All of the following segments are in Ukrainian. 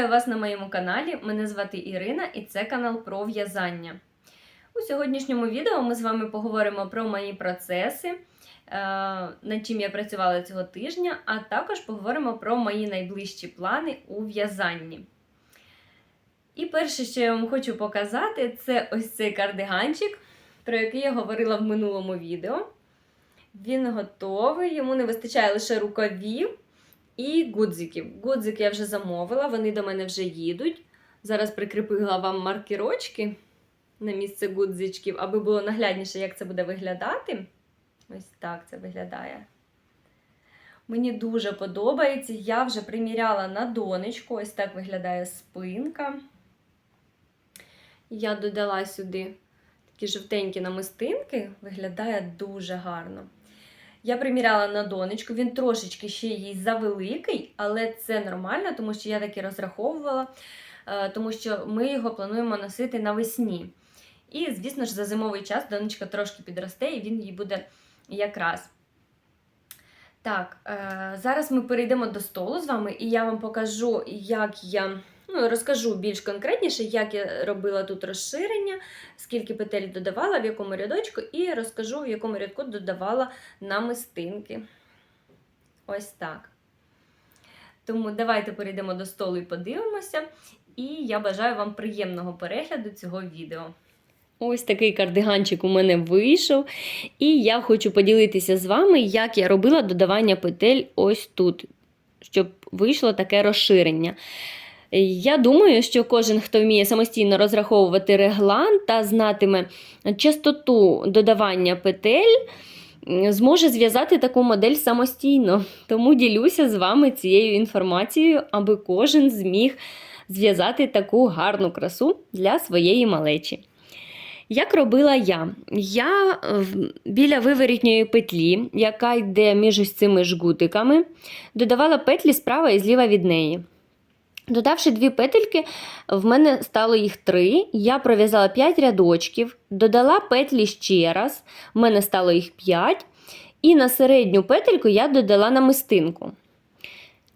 Вітаю вас на моєму каналі. Мене звати Ірина і це канал про в'язання. У сьогоднішньому відео ми з вами поговоримо про мої процеси, е, над чим я працювала цього тижня, а також поговоримо про мої найближчі плани у в'язанні. І перше, що я вам хочу показати, це ось цей кардиганчик, про який я говорила в минулому відео. Він готовий, йому не вистачає лише рукавів і гудзиків. Гудзики я вже замовила, вони до мене вже їдуть. Зараз прикріпила вам маркерочки на місце гудзичків, аби було наглядніше, як це буде виглядати. Ось так це виглядає. Мені дуже подобається. Я вже приміряла на донечку. Ось так виглядає спинка. Я додала сюди такі жовтенькі намистинки, виглядає дуже гарно. Я приміряла на донечку, він трошечки ще їй завеликий, але це нормально, тому що я таки розраховувала, е, тому що ми його плануємо носити навесні. І, звісно ж, за зимовий час донечка трошки підросте, і він їй буде якраз. Так, е, зараз ми перейдемо до столу з вами, і я вам покажу, як я ну, розкажу більш конкретніше, як я робила тут розширення, скільки петель додавала, в якому рядочку, і розкажу, в якому рядку додавала намистинки. Ось так. Тому давайте перейдемо до столу і подивимося. І я бажаю вам приємного перегляду цього відео. Ось такий кардиганчик у мене вийшов. І я хочу поділитися з вами, як я робила додавання петель ось тут, щоб вийшло таке розширення. Я думаю, що кожен, хто вміє самостійно розраховувати реглан та знатиме частоту додавання петель, зможе зв'язати таку модель самостійно. Тому ділюся з вами цією інформацією, аби кожен зміг зв'язати таку гарну красу для своєї малечі. Як робила я? Я біля виворітньої петлі, яка йде між ось цими жгутиками, додавала петлі справа і зліва від неї. Додавши дві петельки, в мене стало їх три. Я пров'язала 5 рядочків, додала петлі ще раз, в мене стало їх 5. І на середню петельку я додала намистинку.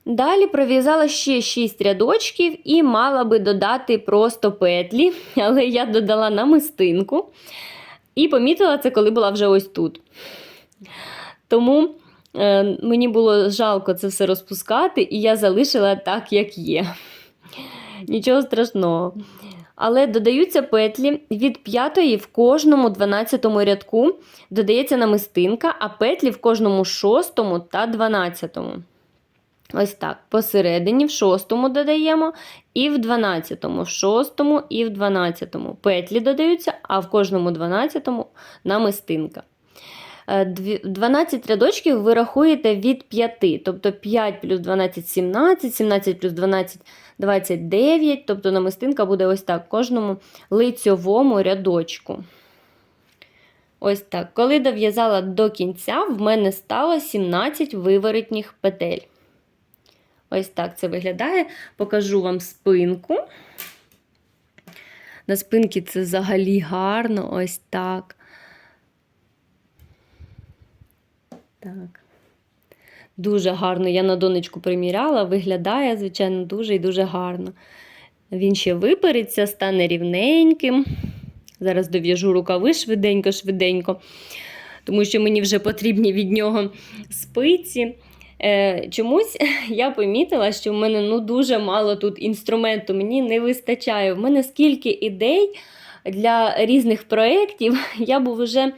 Далі пров'язала ще 6 рядочків і мала би додати просто петлі, але я додала намистинку. І помітила це, коли була вже ось тут. Тому мені було жалко це все розпускати, і я залишила так, як є. Нічого страшного. Але додаються петлі від п'ятої в кожному 12 рядку додається намистинка, а петлі в кожному шостому та 12. Ось так. Посередині в шостому додаємо, і в 12, в шостому і в 12. Петлі додаються, а в кожному 12 намистинка. 12 рядочків ви рахуєте від 5, тобто 5 плюс 12 17, 17 плюс 12 29, тобто намистинка буде ось так кожному лицьовому рядочку. Ось так. Коли дов'язала до кінця, в мене стало 17 виворотніх петель. Ось так це виглядає. Покажу вам спинку. На спинці це взагалі гарно, ось так. Так. Дуже гарно. Я на донечку приміряла, виглядає, звичайно, дуже і дуже гарно. Він ще випереться, стане рівненьким. Зараз дов'яжу рукави швиденько-швиденько, тому що мені вже потрібні від нього спиці. Е, Чомусь я помітила, що в мене ну, дуже мало тут інструменту, мені не вистачає. В мене скільки ідей для різних проєктів я б вже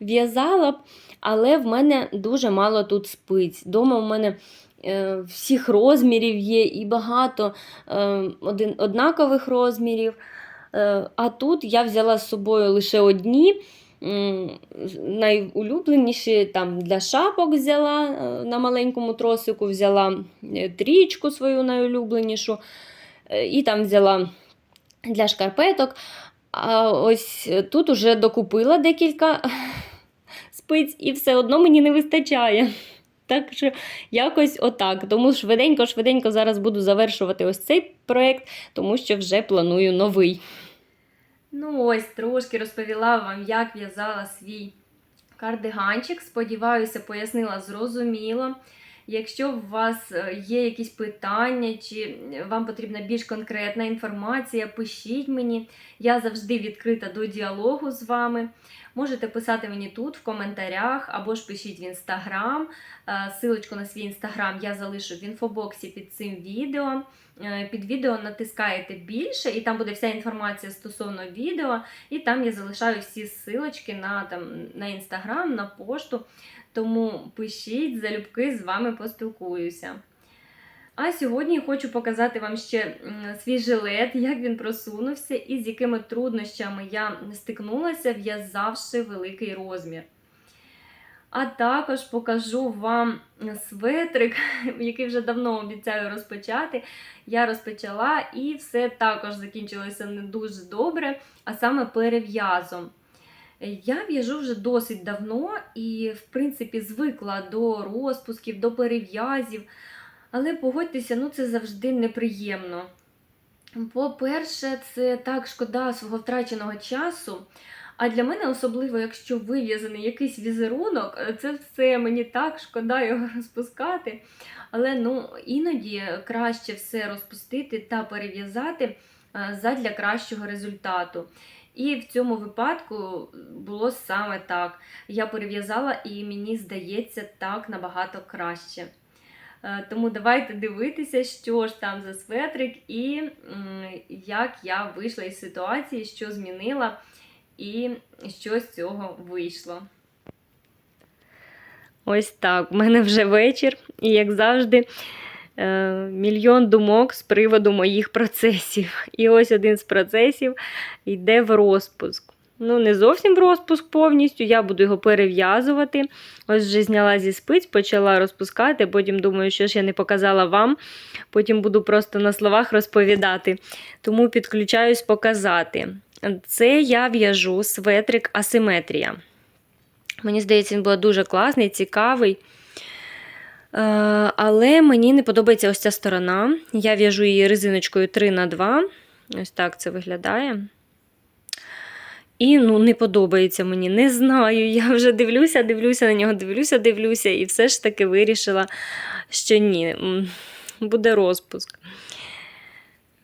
в'язала б але в мене дуже мало тут спиць. Дома в мене е, всіх розмірів є і багато е, один, однакових розмірів. Е, а тут я взяла з собою лише одні. Найулюбленіші там для шапок взяла на маленькому тросику, взяла трічку свою найулюбленішу, і там взяла для шкарпеток. А ось тут уже докупила декілька спиць, і все одно мені не вистачає. Так що якось отак. Тому швиденько-швиденько зараз буду завершувати ось цей проєкт, тому що вже планую новий. Ну, ось трошки розповіла вам, як в'язала свій кардиганчик. Сподіваюся, пояснила зрозуміло. Якщо у вас е, є якісь питання, чи вам потрібна більш конкретна інформація, пишіть мені. Я завжди відкрита до діалогу з вами. Можете писати мені тут в коментарях або ж пишіть в інстаграм. Е, Силочку на свій інстаграм я залишу в інфобоксі під цим відео. Е, Під відео натискаєте більше, і там буде вся інформація стосовно відео. І там я залишаю всі силочки на, там, на інстаграм, на пошту. Тому пишіть, залюбки з вами поспілкуюся. А сьогодні хочу показати вам ще свій жилет, як він просунувся і з якими труднощами я стикнулася, в'язавши великий розмір. А також покажу вам светрик, який вже давно обіцяю розпочати. Я розпочала і все також закінчилося не дуже добре, а саме перев'язом. Я в'яжу вже досить давно і, в принципі, звикла до розпусків, до перев'язів. Але погодьтеся, ну це завжди неприємно. По-перше, це так шкода свого втраченого часу. А для мене, особливо, якщо вив'язаний якийсь візерунок, це все мені так шкода його розпускати. Але ну, іноді краще все розпустити та перев'язати е, задля кращого результату. І в цьому випадку було саме так. Я перев'язала, і мені здається, так набагато краще. Е, Тому давайте дивитися, що ж там за светрик, і як я вийшла із ситуації, що змінила, і що з цього вийшло. Ось так. У мене вже вечір, і як завжди, е, мільйон думок з приводу моїх процесів. І ось один з процесів йде в розпуск. Ну, не зовсім в розпуск повністю, я буду його перев'язувати. Ось вже зняла зі спиць, почала розпускати, потім думаю, що ж я не показала вам. Потім буду просто на словах розповідати. Тому підключаюсь показати. Це я в'яжу светрик асиметрія. Мені здається, він був дуже класний, цікавий. Е, Але мені не подобається ось ця сторона. Я в'яжу її резиночкою 3х2. Ось так це виглядає. І ну, не подобається мені, не знаю. Я вже дивлюся, дивлюся на нього, дивлюся, дивлюся, і все ж таки вирішила, що ні, буде розпуск.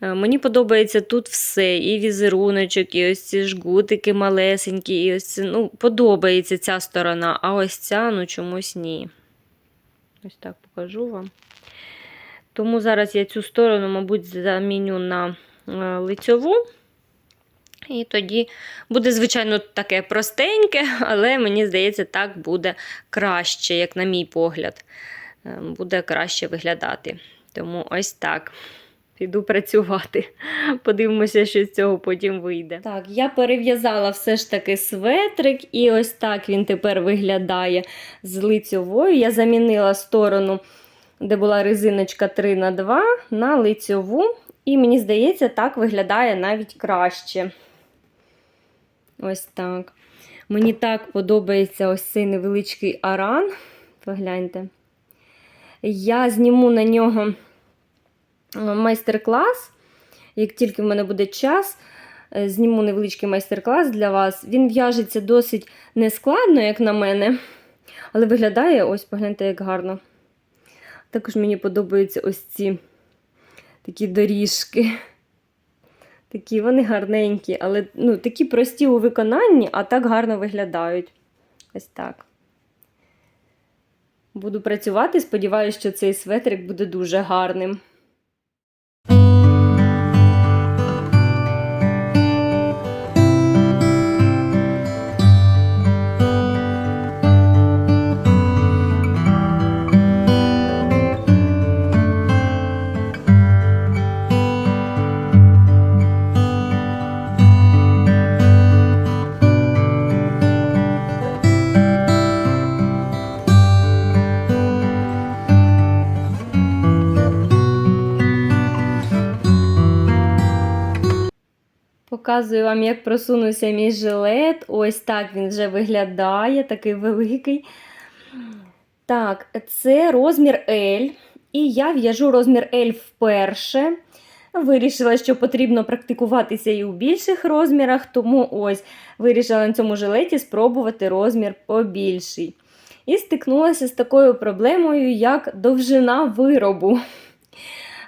Е, Мені подобається тут все, і візеруночок, і ось ці жгутики малесенькі, і ось це, ну, подобається ця сторона, а ось ця, ну, чомусь ні. Ось так покажу вам. Тому зараз я цю сторону, мабуть, заміню на е, лицьову. І тоді буде, звичайно, таке простеньке, але мені здається, так буде краще, як на мій погляд. Е, Буде краще виглядати. Тому ось так. Піду працювати. Подивимося, що з цього потім вийде. Так, я перев'язала все ж таки светрик, і ось так він тепер виглядає з лицьовою. Я замінила сторону, де була резиночка 3х2 на лицьову. І мені здається, так виглядає навіть краще. Ось так. Мені так подобається ось цей невеличкий аран. Погляньте. Я зніму на нього е, майстер-клас. Як тільки в мене буде час, е, зніму невеличкий майстер-клас для вас. Він в'яжеться досить нескладно, як на мене. Але виглядає, ось, погляньте, як гарно. Також мені подобаються ось ці такі доріжки. Такі вони гарненькі, але ну, такі прості у виконанні, а так гарно виглядають. Ось так. Буду працювати, сподіваюся, що цей светрик буде дуже гарним. Показую вам, як просунувся мій жилет. Ось так він вже виглядає, такий великий. Так, це розмір L. І я в'яжу розмір L вперше. Вирішила, що потрібно практикуватися і у більших розмірах, тому ось вирішила на цьому жилеті спробувати розмір побільший. і стикнулася з такою проблемою, як довжина виробу.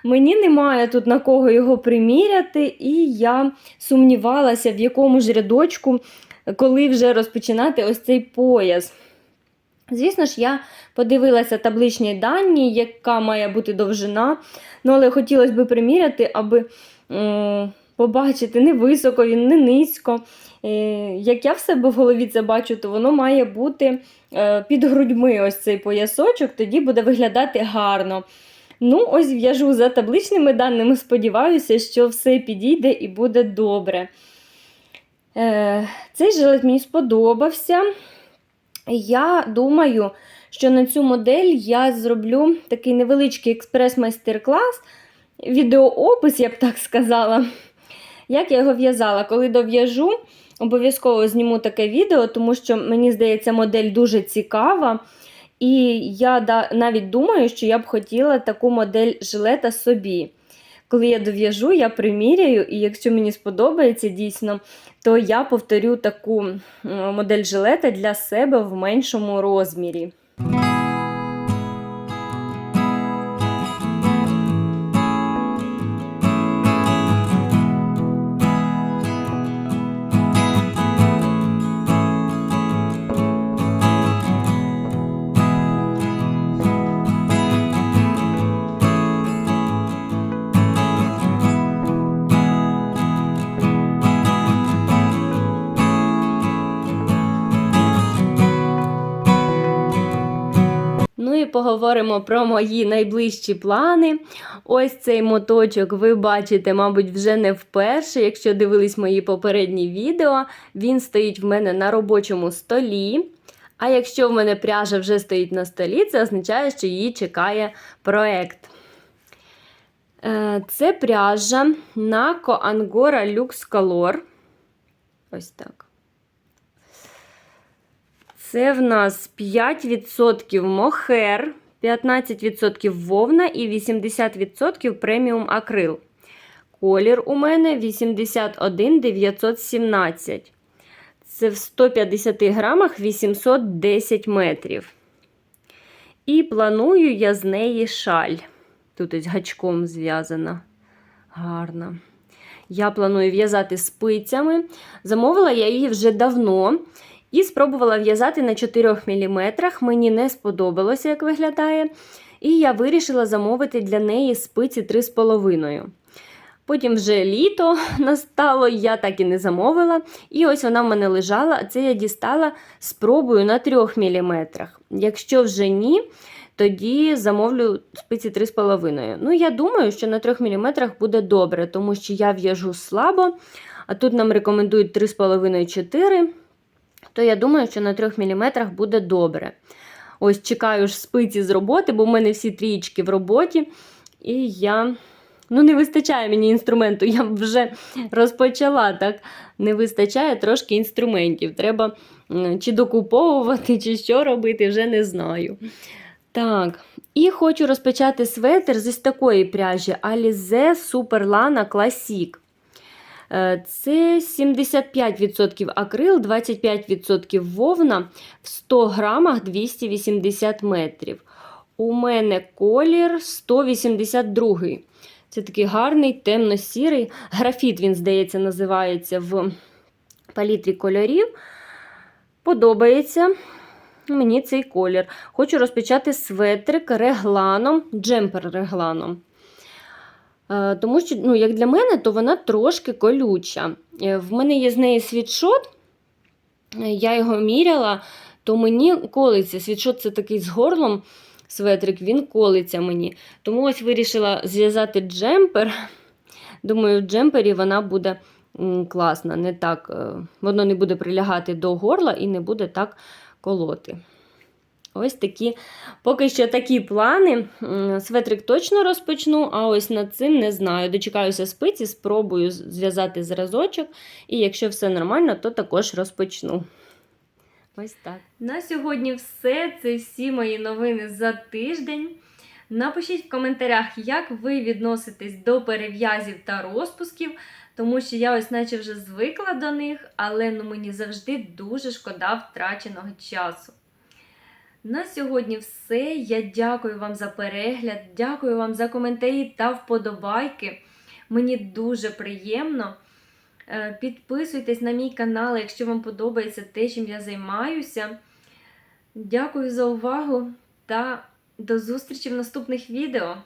Мені немає тут на кого його приміряти, і я сумнівалася, в якому ж рядочку, коли вже розпочинати ось цей пояс. Звісно ж, я подивилася табличні дані, яка має бути довжина. Ну, але хотілося б приміряти, аби м, побачити не високо він, не низько. Е, як я в себе в голові це бачу, то воно має бути е, під грудьми ось цей поясочок, тоді буде виглядати гарно. Ну, ось в'яжу за табличними даними, сподіваюся, що все підійде і буде добре. Е, цей жилет мені сподобався. Я думаю, що на цю модель я зроблю такий невеличкий експрес-майстер-клас, відеоопис, я б так сказала. Як я його в'язала, коли дов'яжу, обов'язково зніму таке відео, тому що мені здається, модель дуже цікава. І я навіть думаю, що я б хотіла таку модель жилета собі. Коли я дов'яжу, я приміряю, і якщо мені сподобається дійсно, то я повторю таку модель жилета для себе в меншому розмірі. Поговоримо про мої найближчі плани. Ось цей моточок ви бачите, мабуть, вже не вперше. Якщо дивились мої попередні відео, він стоїть в мене на робочому столі. А якщо в мене пряжа вже стоїть на столі, це означає, що її чекає проект. Е, Це пряжа Naco Angora Lux Color. Ось так. Це в нас 5% мохер, 15% вовна і 80% преміум акрил. Колір у мене 81 917. Це в 150 грамах 810 метрів. І планую я з неї шаль. Тут ось гачком зв'язана. Гарна. Я планую в'язати спицями. Замовила я її вже давно. І спробувала в'язати на 4 мм. Мені не сподобалося, як виглядає. І я вирішила замовити для неї спиці 3,5. Потім вже літо настало, я так і не замовила. І ось вона в мене лежала, а це я дістала спробую на 3 мм. Якщо вже ні, тоді замовлю спиці 3,5. Ну, я думаю, що на 3 мм буде добре, тому що я в'яжу слабо, а тут нам рекомендують 3,5-4 то я думаю, що на 3 мм буде добре. Ось чекаю ж спиці з роботи, бо в мене всі трієчки в роботі. І я. Ну, не вистачає мені інструменту, я вже розпочала так. Не вистачає трошки інструментів. Треба чи докуповувати, чи що робити, вже не знаю. Так, і хочу розпочати светр з такої пряжі Alize Superlana Classic. Е, це 75% акрил, 25% вовна в 100 грамах 280 метрів. У мене колір 182. Це такий гарний, темно-сірий. Графіт, він, здається, називається в палітрі кольорів. Подобається мені цей колір. Хочу розпочати светрик регланом, джемпер регланом. Е, тому що, ну, як для мене, то вона трошки колюча. Е, в мене є з неї світшот, е, я його міряла, то мені колиться. Світшот це такий з горлом светрик, він колиться мені. Тому ось вирішила зв'язати джемпер. Думаю, в джемпері вона буде класна. не так, Воно не буде прилягати до горла і не буде так колоти. Ось такі, поки що такі плани. Светрик точно розпочну, а ось над цим не знаю. Дочекаюся спиці, спробую зв'язати зразочок, і якщо все нормально, то також розпочну. Ось так. На сьогодні все. Це всі мої новини за тиждень. Напишіть в коментарях, як ви відноситесь до перев'язів та розпусків, тому що я ось наче вже звикла до них, але ну, мені завжди дуже шкода втраченого часу. На сьогодні все. Я дякую вам за перегляд, дякую вам за коментарі та вподобайки. Мені дуже приємно. Е, Підписуйтесь на мій канал, якщо вам подобається те, чим я займаюся. Дякую за увагу та до зустрічі в наступних відео.